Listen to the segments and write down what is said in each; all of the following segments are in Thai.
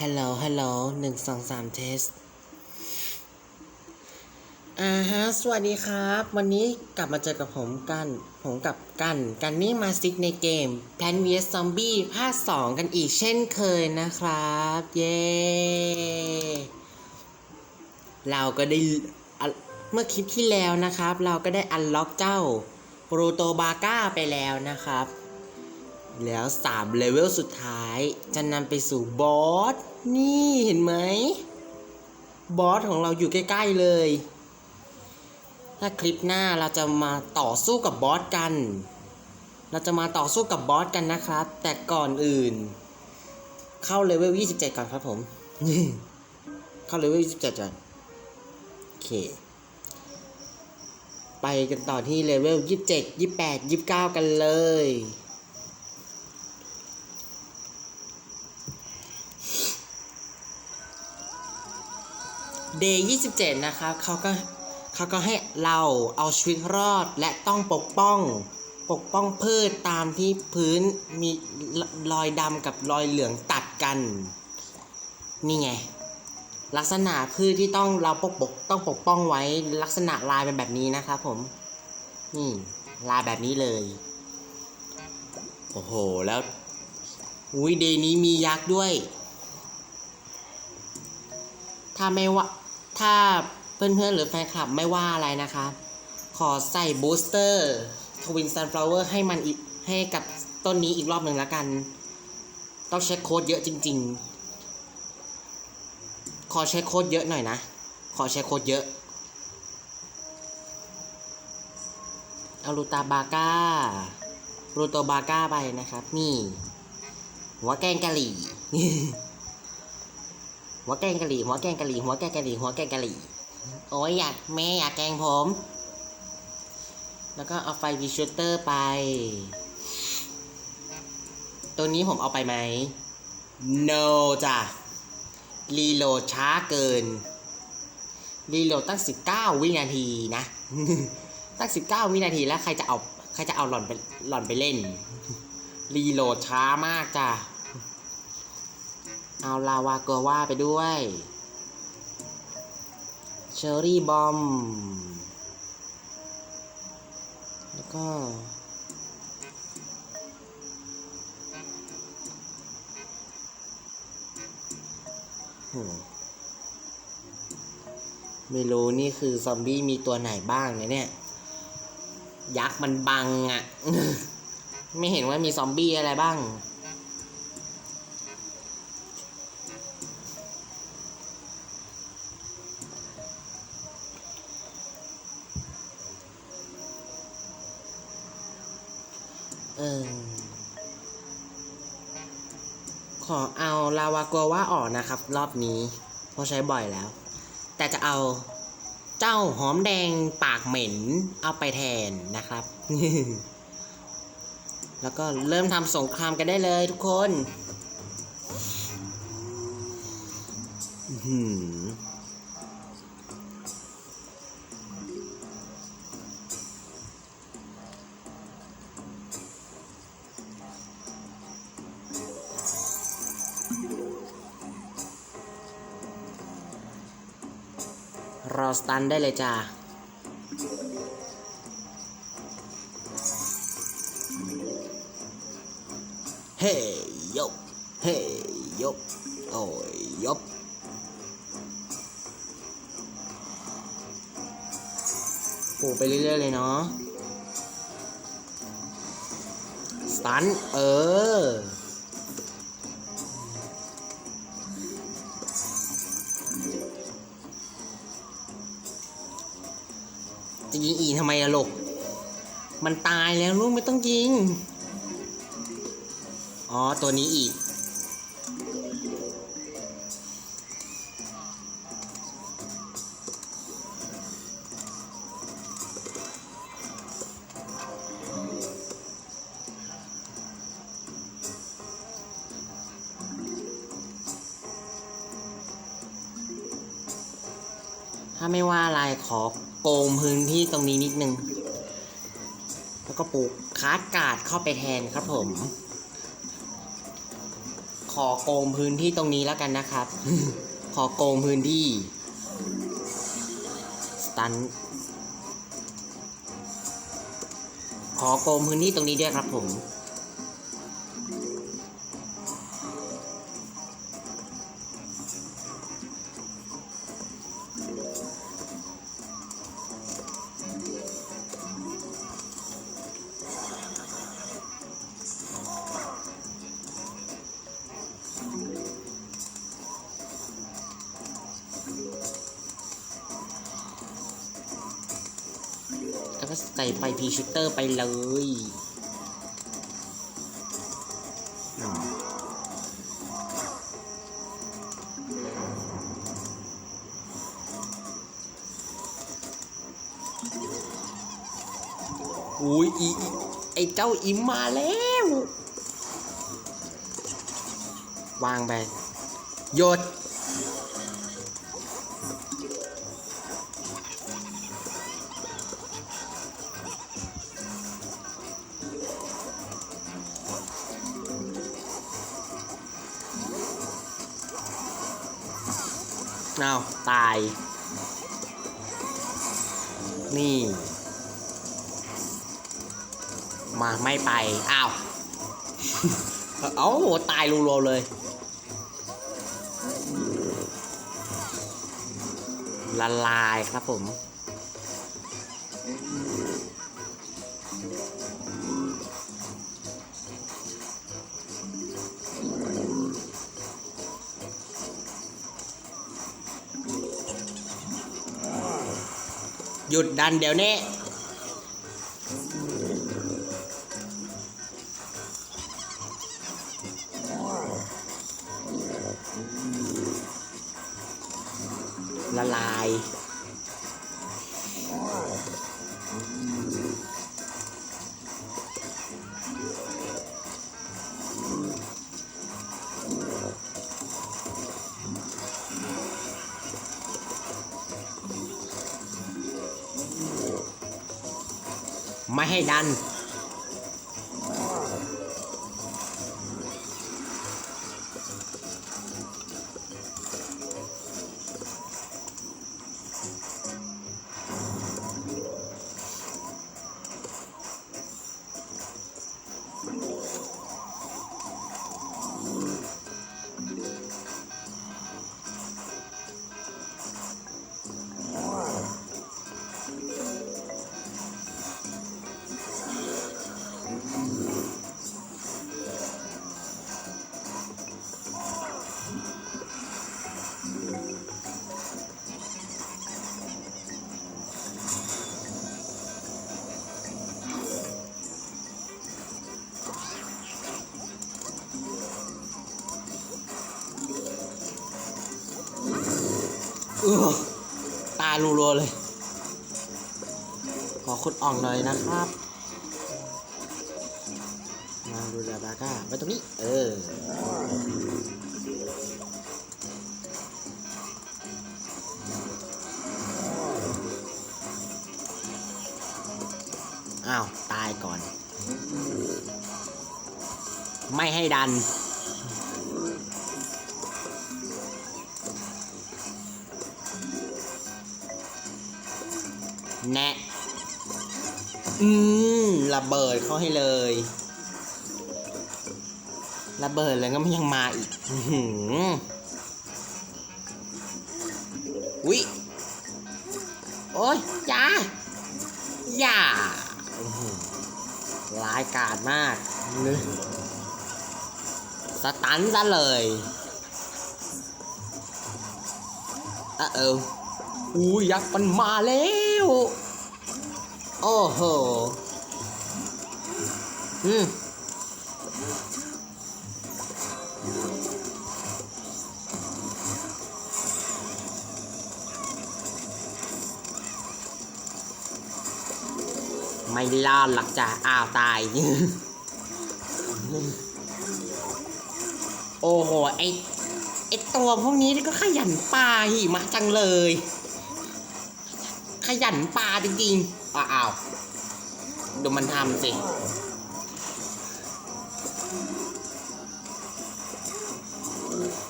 ฮัลโหล ฮัลโหลหนึ่งสองสามเทส อ่าฮะ สวัสดีครับ วันนี้กลับมาเจอกับผมกัน ผมกับกัน กันนี่มาซิกในเกม Plan vs Zombie ภาค2กันอีกเช่นเคยนะครับ เย้ เราก็ได้ เมื่อคลิปที่แล้วนะครับ เราก็ได้อันล็อกเจ้าโปรโตบาก้าไปแล้วนะครับ แล้ว3เลเวลสุดท้าย จะนำไปสู่บอส นี่เห็นไหม บอสของเราอยู่ใกล้ๆเลย ถ้าคลิปหน้าเราจะมาต่อสู้กับบอสกัน เราจะมาต่อสู้กับบอสกันนะครับ แต่ก่อนอื่น เข้าเลเวล 27 ก่อนครับผม เข้าเลเวล 27 ก่อน โอเค ไปกันต่อที่เลเวล 27 28 29 กันเลย เดย์27 นะครับเขาก็เขาก็ให้เราเอาชีวิตรอดและต้องปกป้อง ปกป้องพืชตามที่พื้นมีรอยดำกับรอยเหลืองตัดกัน นี่ไง ลักษณะพืชที่ต้องเราปกปกต้องปกป้องไว้ลักษณะลายเป็นแบบนี้นะครับผม นี่ลายแบบนี้เลย โอ้โห แล้วอุ้ยเดนี้มียักษ์ด้วย ถ้าไม่ว่า ถ้าเพื่อนๆหรือแฟนคลับไม่ว่าอะไรนะคะ ขอใส่บูสเตอร์ทวินซันฟลาวเวอร์ให้มันอีกให้กับต้นนี้อีกรอบหนึ่งแล้วกัน ต้องเช็คโค้ดเยอะจริง ๆ ขอเช็คโค้ดเยอะหน่อยนะ ขอเช็คโค้ดเยอะเอารูตาบาก้ารูโตบาก้าไปนะครับ นี่หัวแกงกะหรี่ หัวแกงกะหรี่หัวแกงกะหรี่หัวแกงกะหรี่หัวแกงกะหรี่โอ้ยอยากแม่อยากแกงผม แล้วก็เอาไฟวิชูเตอร์ไป ตัวนี้ผมเอาไปไหม no จ้ะ รีโหลดช้าเกิน รีโหลดตั้ง 19 วินาทีนะ ตั้ง 19 วินาทีแล้วใครจะเอา ใครจะเอาหล่อนไปหล่อนไปเล่น รีโหลดช้ามากจ้ะ เอาลาวาโกวาไปด้วยเชอรี่บอม แล้วก็ ไม่รู้นี่คือซอมบี้มีตัวไหนบ้างเนี่ยเนี่ยยักษ์มันบังอะ่ะ ไม่เห็นว่ามีซอมบี้อะไรบ้าง เออขอเอาลาวากัวว่าออกนะครับ รอบนี้ เพราะใช้บ่อยแล้ว แต่จะเอาเจ้าหอมแดงปากเหม็นเอาไปแทนนะครับ แล้วก็เริ่มทำสงครามกันได้เลยทุกคน อื้อ สตันได้เลยจ้าเฮ้ยยกเฮ้ยยกโอ้ยยกปลูกไปเรื่อยๆเลยเนาะสตันเออ ยิงอีทำไมอะลูกมันตายแล้วลูกไม่ต้องยิง อ๋อ ตัวนี้อีก ถ้าไม่ว่าอะไรขอโกงพื้นที่ตรงนี้นิดนึง แล้วก็ปลูกคาร์ดการ์ดเข้าไปแทนครับผม ขอโกงพื้นที่ตรงนี้แล้วกันนะครับ ขอโกงพื้นที่ สตัน ขอโกงพื้นที่ตรงนี้ด้วยครับผม ก็ใส่ไฟพรีชิตเตอร์ไปเลยอืมอุ้ยอีอีไอเจ้าอิมมาแล้ว วางไปหยด ตาย นี่ มาไม่ไป อ้าว เอ้าตายรัวๆเลย ละลายครับผม หยุดดันเดี๋ยวนี้ ไม่ให้ดัน เลย ขอคุณอ่องหน่อยนะครับ มาดูดาบาก้าไว้ตรงนี้ เอออ้าว ตายก่อน ไม่ให้ดัน แนะ อืมระเบิดเขาให้เลย ระเบิดเลยก็มันยังมาอีกอื้อหือวิโอ้ยอย่าอย่าอื้อหือร้ายกาจมากนึสตันซะเลยอะเอออู้ยักษ์มันมาแล้ว โอ้โห อืมไม่รอดหลักจ้ะอ้าวตาย โอ้โห ไอไอตัวพวกนี้ก็ขยันปลาหิมะจังเลย ยันปลาจริงๆอ้าวดูมันทำสิ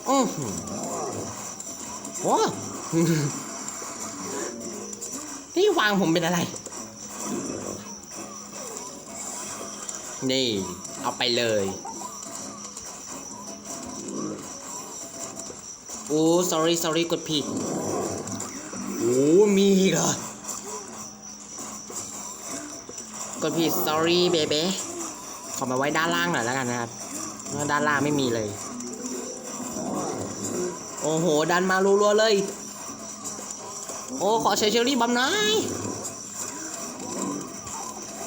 อื้อหือโอ้นี่วางผมเป็นอะไร นี่ เอาไปเลย โอ้ sorry sorry กดผิด โอ้ มีอีกเหรอ กดผิด sorry baby ขอมาไว้ด้านล่างหน่อยแล้วกันนะครับเพราะด้านล่างไม่มีเลย โอ้โห ดันมารัวๆเลย โอ้ ขอใช้เชอรี่บอมหน่อย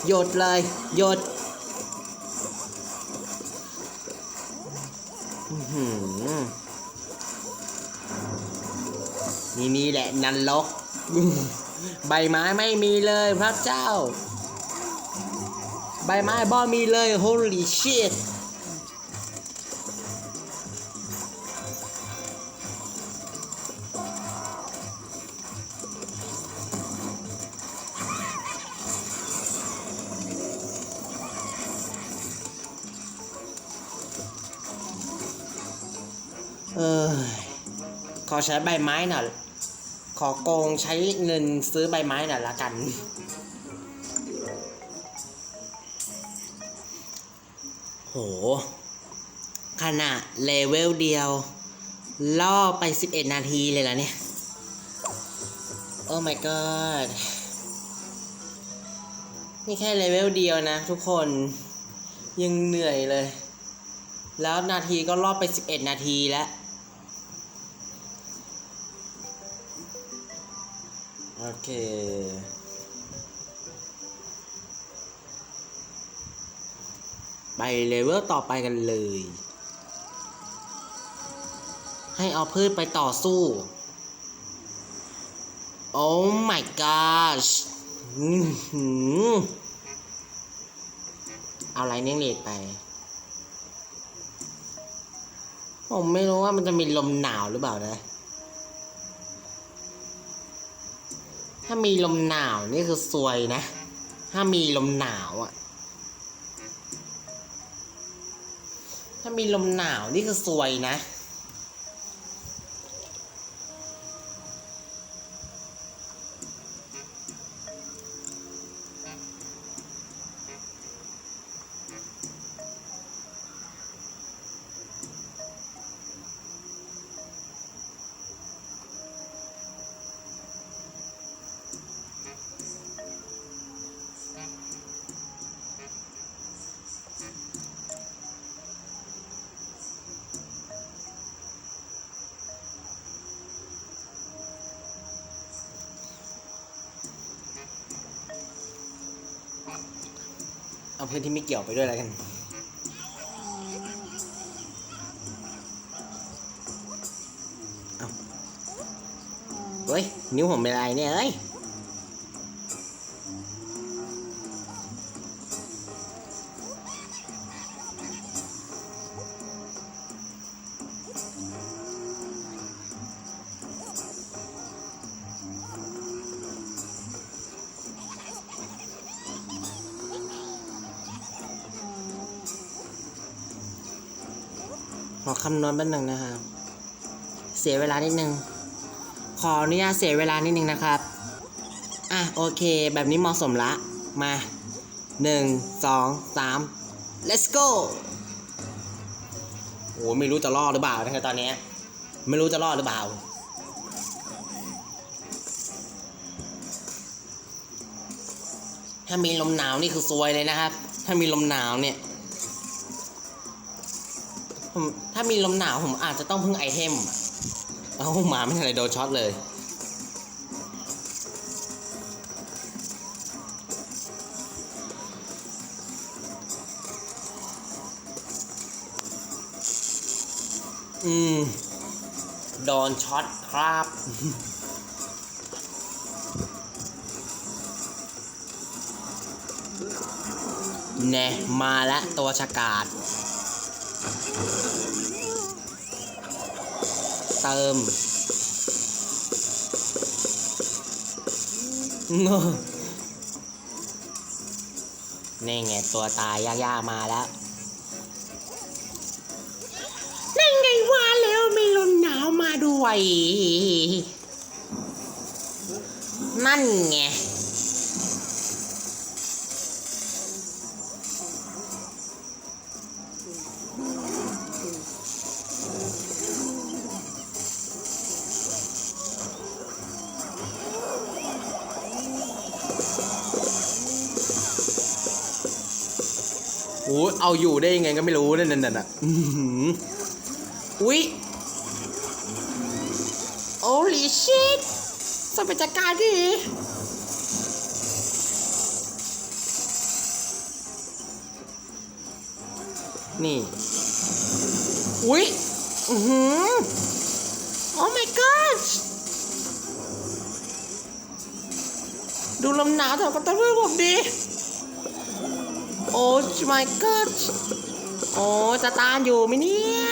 หยดเลยหยดอื้อหือนี่นี่แหละนันลก ใบไม้ไม่มีเลยพระเจ้า ใบไม้บ่มีเลย holy shit เออขอใช้ใบไม้หน่อยขอโกงใช้เงินซื้อใบไม้หน่อยละกัน หขนาดเลเวลเดียว ล่อไป 11 นาทีเลยล่ะเนี่ย โอ้ my god นี่แค่เลเวลเดียวนะทุกคนยังเหนื่อยเลย แล้วนาทีก็รอบไป 11 นาทีแล้วโอเค ไปเลเวลต่อไปกันเลย ให้เอาพืชไปต่อสู้ โอ้ my gosh เอาไรเน่งเลดไป ผมไม่รู้ว่ามันจะมีลมหนาวหรือเปล่านะ ถ้ามีลมหนาวนี่คือซวยนะ ถ้ามีลมหนาวอะ มีลมหนาวนี่คือซวยนะ พื่อนที่ไม่เกี่ยวไปด้วยแล้วกันเฮ้ย นิ้วผมเป็นอะไรเนี่ยเอ้ย คำนวณแป๊บหนึ่งนะครับ เสียเวลานิดนึง ขออนุญาตเสียเวลานิดนึงนะครับ อะโอเค แบบนี้เหมาะสมละ มาหนึ่งสองสาม let's go โอ้ไม่รู้จะรอดหรือเปล่านะครับตอนเนี้ยไม่รู้จะรอดหรือเปล่าถ้ามีลมหนาวนี่คือซวยเลยนะครับ ถ้ามีลมหนาวเนี่ย ผมถ้ามีลมหนาวผมอาจจะต้องพึ่งไอเทมเอาหมาไม่ทันไรโดนช็อตเลย อืม โดนช็อตครับแน่มาแล้วตัวฉกาด เติมนี่ไงตัวตายยากๆมาแล้วนั่นไงว่าแล้วมีลมหนาวมาด้วย นั่นไง เอาอยู่ได้ยังไงก็ไม่รู้นั่นนั่นน่ะอื้อหืออุ๊ยโอ้ลิชิตสไปจัดการดินี่ อุ๊ยอือหือโอ้ my god ดูลมหนาวแถวกันตะเพื่อนผมดี โอ้ my god โอ้จะตานอยู่ไหมเนี่ย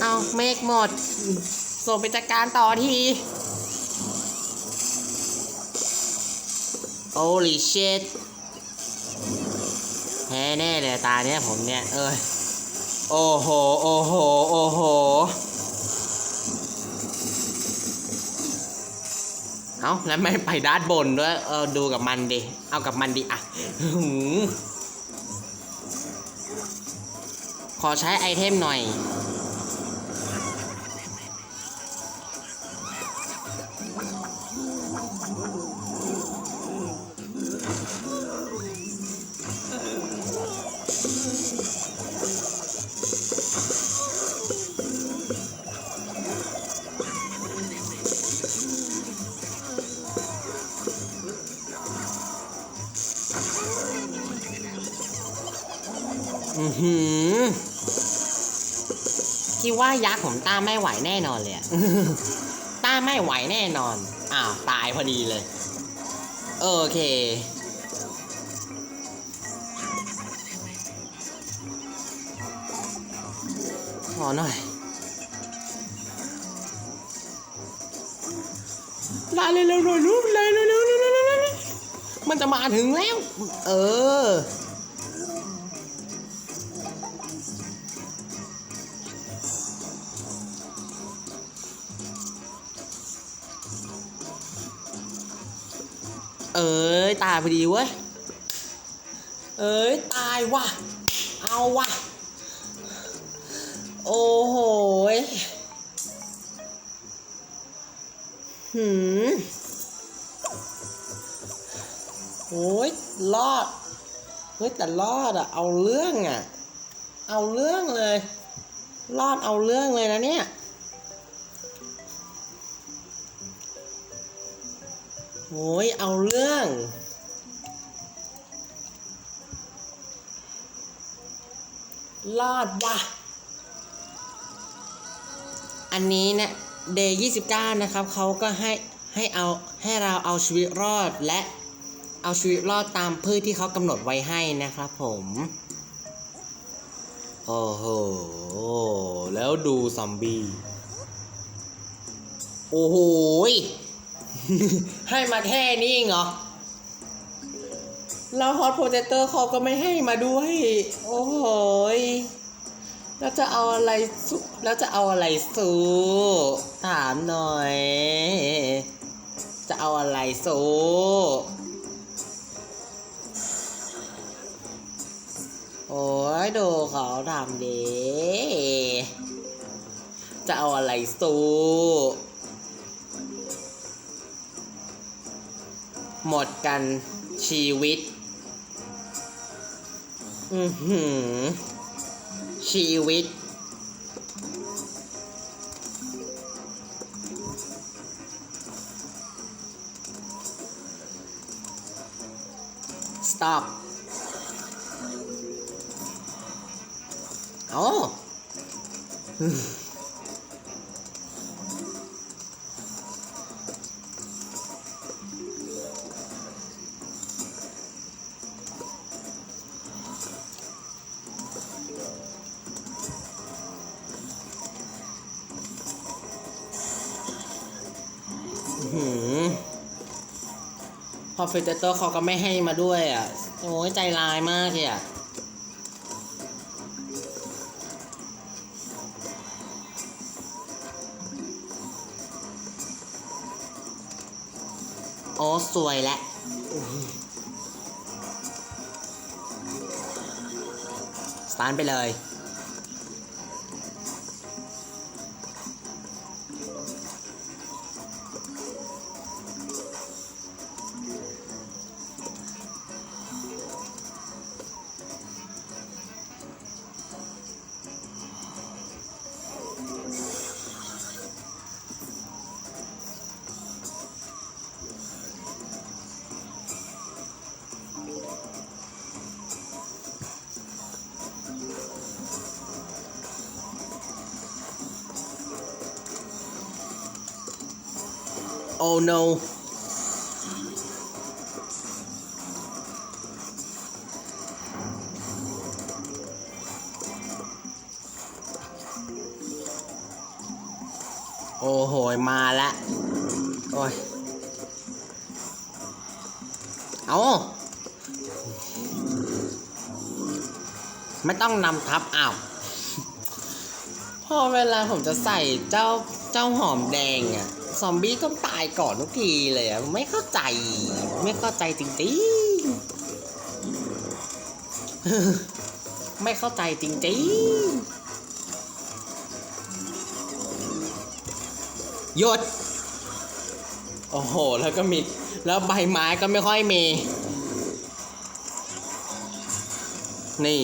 เอาเมฆหมด ส่งไปจัดการต่อที Holy shit แพ้แน่เลยตาเนี้ยผมเนี่ย เอ้ย โอ้โห โอ้โห โอ้โห เอาแล้วไม่ไปด้านบนด้วย เออดูกับมันดิ เอากับมันดิอะหือขอใช้ไอเทมหน่อย ว่ายักษ์ผมต้านไม่ไหวแน่นอนเลยอะต้านไม่ไหวแน่นอน อ้าวตายพอดีเลย โอเค ขอหน่อยลาเร็วๆหน่อยลูกลาเร็วๆเร็วๆเร็วๆเร็วๆมันจะมาถึงแล้ว เออายพอดีเว้ย เอ้ย ตายว่ะ เอาว่ะ โอ้โหหืมโอ้ยรอด เฮ้ย แต่รอดอะเอาเรื่องอะเอาเรื่องเลย รอดเอาเรื่องเลยนะเนี่ยโอ้ยเอาเรื่อง รอดว่ะ อันนี้เนี่ยเดย์ยี่สิบเก้านะครับเขาก็ให้ให้เอาให้เราเอาชีวิตรอดและเอาชีวิตรอดตามพืชที่เขากำหนดไว้ให้นะครับผม โอ้โห แล้วดูซอมบี้ โอ้โห ให้มาแค่นี้เองเหรอ แล้วฮอตโปรเจคเตอร์เขาก็ไม่ให้มาด้วย โอ้โหแล้วจะเอาอะไรสู้แล้วจะเอาอะไรสู้ถามหน่อย จะเอาอะไรสู้โอ้ยดูเขาทำดีจะเอาอะไรสู้หมดกันชีวิต อือหือ ชีวิต stop พอเฟิลเตอร์เขาก็ไม่ให้มาด้วยอะ โอ้ยใจร้ายมากเลยอะโอ้สวยและสตาร์ไปเลย Oh no โอ้โหมาล้วโอ้ยเอาไม่ต้องนำทับอ้าว พอเวลาผมจะใส่เจ้าเจ้าหอมแดงอะ ซอมบี้ก็ตายก่อนทุกทีเลยอะไม่เข้าใจ ไม่เข้าใจจริงๆ ไม่เข้าใจจริงๆหยดโอ้โห แล้วก็มี แล้วใบไม้ก็ไม่ค่อยมี นี่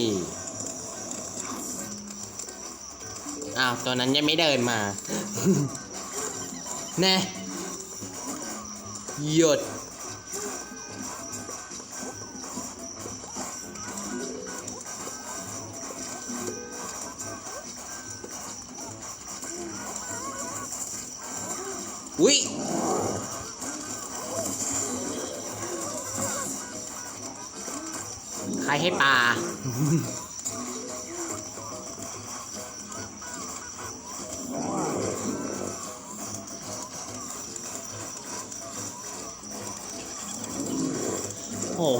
อ้าว ตัวนั้นยังไม่เดินมา แน่หยุดอุ๊ยใครให้ปลา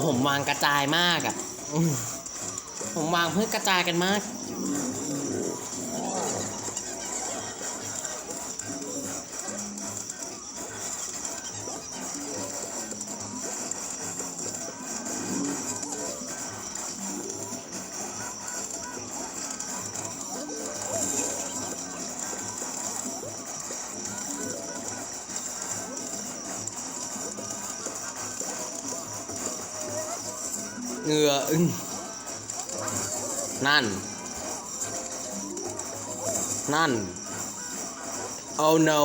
ผมวางกระจายมากอะ่ะอืมผมวางเพื่อกระจายกันมาก เหงื่ออึ้งนั่น นั่น oh no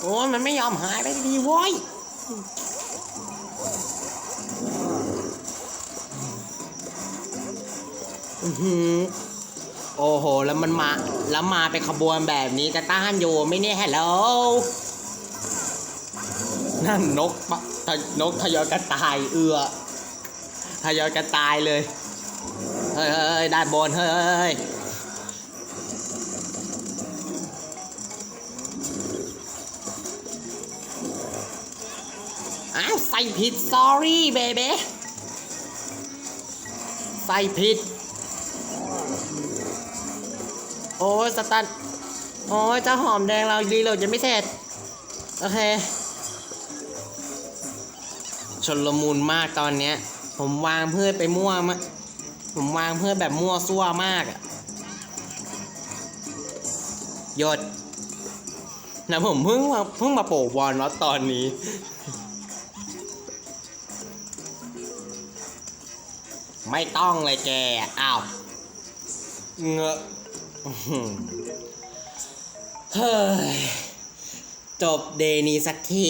โอ้ยมันไม่ยอมหายไปทีโว้ยอือหือโอ้โห แล้วมันมา แล้วมาเป็นขบวนแบบนี้จะต้านอยู่ไม่เนี่ยฮัลโหล นั่นนกปะนกทยอยกระตายเอือทยอยกระตายเลย เฮ้ยเฮ้ยด้านบนเฮ้ยเฮ้ยอ้าวใส่ผิด sorry baby ใส่ผิด โอ้ยสตันโอ้ยเจ้าหอมแดงเรารีโหลดยังไม่เสร็จ โอเค ชนลมูลมากตอนเนี้ย ผมวางเพื่อไปมั่วมะผมวางเพื่อแบบมั่วซั่วมากอะยดนะผมเพิ่งมาเพิ่งมาโปะวอนแล้วตอนนี้ ไม่ต้องเลยแกอ้าวเงอะอื้อหือเฮ้ย จบเดนี้สักที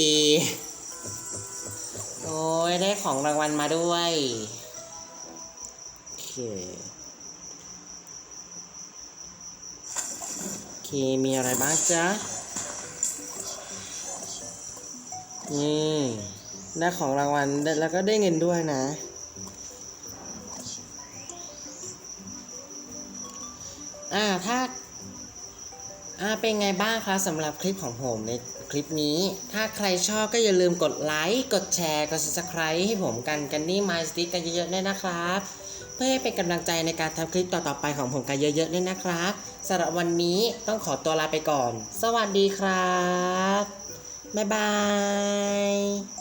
โอ้ยได้ของรางวัลมาด้วยโอเคโอเค มีอะไรบ้างจ๊ะนี่ได้ของรางวัลแล้วก็ได้เงินด้วยนะ อ่าถ้าอ่าเป็นไงบ้างคะสำหรับคลิปของผมใน คลิปนี้ ถ้าใครชอบก็อย่าลืมกดไลค์กดแชร์กด subscribe ให้ผมกันกันนี่ My s t i c กันเยอะๆด้วยนะครับ เพื่อให้เป็นกำลังใจในการทำคลิปต่อๆไปของผมกันเยอะๆด้วยนะครับสำหรับวันนี้ต้องขอตัวลาไปก่อน สวัสดีครับบ๊ายบาย